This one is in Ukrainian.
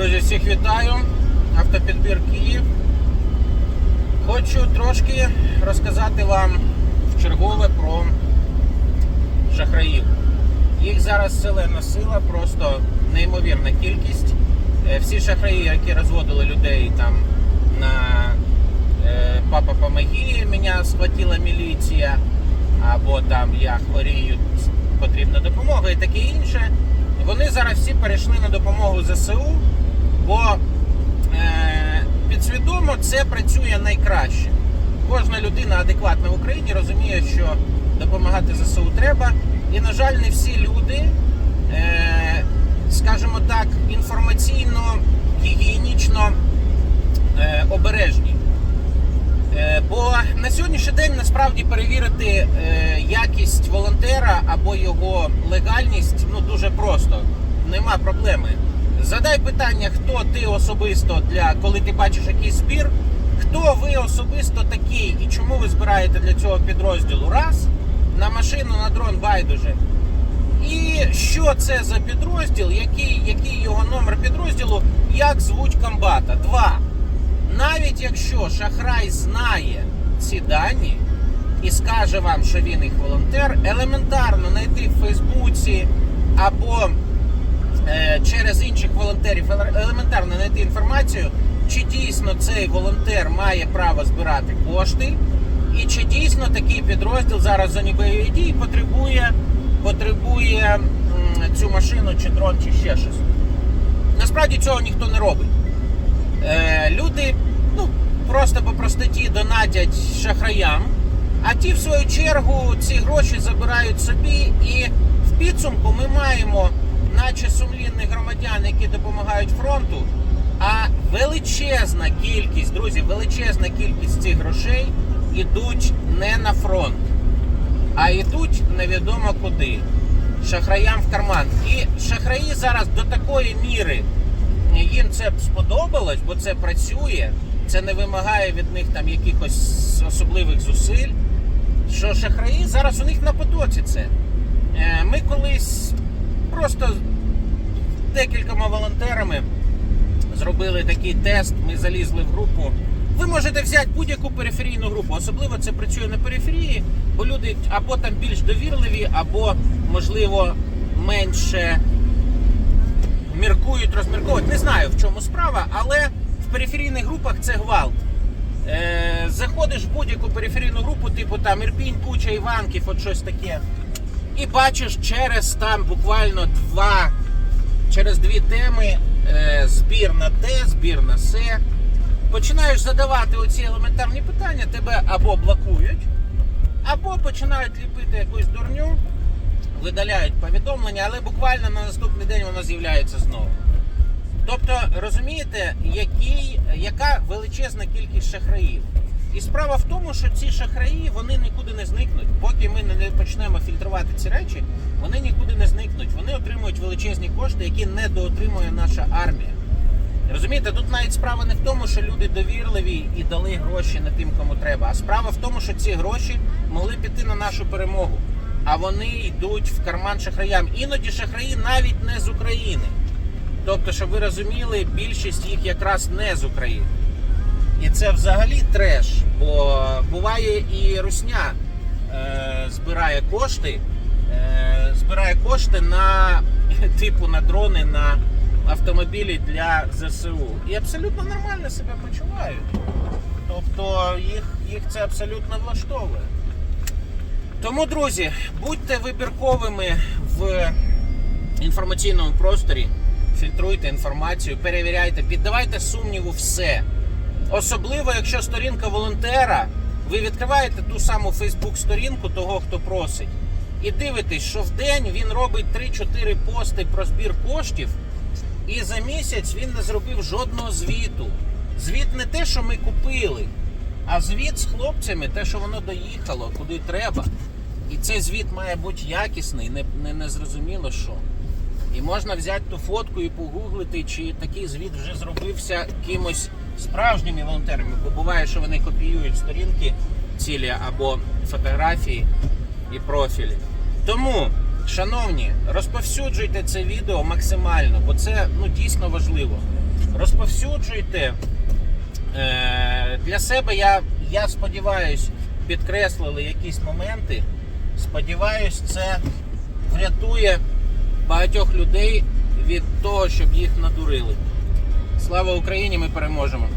Друзі, всіх вітаю. Автопідбір Київ. Хочу трошки розказати вам чергове про шахраїв. Їх зараз селена сила, просто неймовірна кількість. Е, Всі шахраї, які розводили людей там на е, папа помоги, мене схватила міліція, або там я хворію, потрібна допомога і таке інше. Вони зараз всі перейшли на допомогу ЗСУ, бо е, підсвідомо це працює найкраще. Кожна людина адекватна в Україні розуміє, що допомагати ЗСУ треба. І, на жаль, не всі люди, е, скажімо так, інформаційно, гігієнічно е, обережні. Е, Бо на сьогоднішній день насправді перевірити е, якість волонтера або його легальність ну дуже просто. Нема проблеми. Задай питання, хто ти особисто для коли ти бачиш якийсь збір, хто ви особисто такий і чому ви збираєте для цього підрозділу? Раз на машину, на дрон байдуже. І що це за підрозділ, який, який його номер підрозділу, як звуть комбата? Два. Навіть якщо шахрай знає ці дані і скаже вам, що він їх волонтер, елементарно знайти в Фейсбуці або е, через інших волонтерів елементарно знайти інформацію, чи дійсно цей волонтер має право збирати кошти, і чи дійсно такий підрозділ зараз зоні бойових дій потребує, потребує м, цю машину, чи дрон, чи ще щось. Насправді цього ніхто не робить. Е, люди ну, просто по простоті донатять шахраям, а ті, в свою чергу, ці гроші забирають собі. І в підсумку ми маємо, наче сумлінних громадян, які допомагають фронту. А величезна кількість, друзі, величезна кількість цих грошей ідуть не на фронт, а йдуть невідомо куди. Шахраям в карман. І шахраї зараз до такої міри їм це сподобалось, бо це працює, це не вимагає від них там якихось особливих зусиль. Що шахраї зараз у них на потоці це. Е, Ми колись просто декількома волонтерами зробили такий тест. Ми залізли в групу. Ви можете взяти будь-яку периферійну групу. Особливо це працює на периферії, бо люди або там більш довірливі, або, можливо, менше міркують, розмірковують. Не знаю в чому справа, але в периферійних групах це гвалт. Е, заходиш в будь-яку периферійну групу, типу там Ірпінь, Буча, Іванків, от щось таке. І бачиш через там буквально два, через дві теми е, збір на те, збір на се. Починаєш задавати оці елементарні питання, тебе або блокують, або починають ліпити якусь дурню, видаляють повідомлення, але буквально на наступний день воно з'являється знову. Тобто, розумієте, який, яка величезна кількість шахраїв. І справа в тому, що ці шахраї вони нікуди не зникнуть. Поки ми не почнемо фільтрувати ці речі, вони нікуди не зникнуть. Вони отримують величезні кошти, які недоотримує наша армія. Розумієте, тут навіть справа не в тому, що люди довірливі і дали гроші не тим, кому треба. А справа в тому, що ці гроші могли піти на нашу перемогу. А вони йдуть в карман шахраям. Іноді шахраї навіть не з України. Тобто, щоб ви розуміли, більшість їх якраз не з України. І це взагалі треш, бо буває і русня е, збирає кошти, е, збирає кошти на типу на дрони, на автомобілі для ЗСУ. І абсолютно нормально себе почувають. Тобто їх, їх це абсолютно влаштовує. Тому, друзі, будьте вибірковими в інформаційному просторі, фільтруйте інформацію, перевіряйте, піддавайте сумніву все. Особливо, якщо сторінка волонтера, ви відкриваєте ту саму Фейсбук-сторінку того, хто просить, і дивитесь, що в день він робить 3-4 пости про збір коштів, і за місяць він не зробив жодного звіту. Звіт не те, що ми купили, а звіт з хлопцями, те, що воно доїхало, куди треба. Цей звіт має бути якісний, не, не, не зрозуміло що. І можна взяти ту фотку і погуглити, чи такий звіт вже зробився кимось справжніми волонтерами, бо буває, що вони копіюють сторінки цілі або фотографії і профілі. Тому, шановні, розповсюджуйте це відео максимально, бо це ну, дійсно важливо. розповсюджуйте. Е, Для себе я, я сподіваюся, підкреслили якісь моменти. Сподіваюсь, це врятує багатьох людей від того, щоб їх надурили. Слава Україні! Ми переможемо!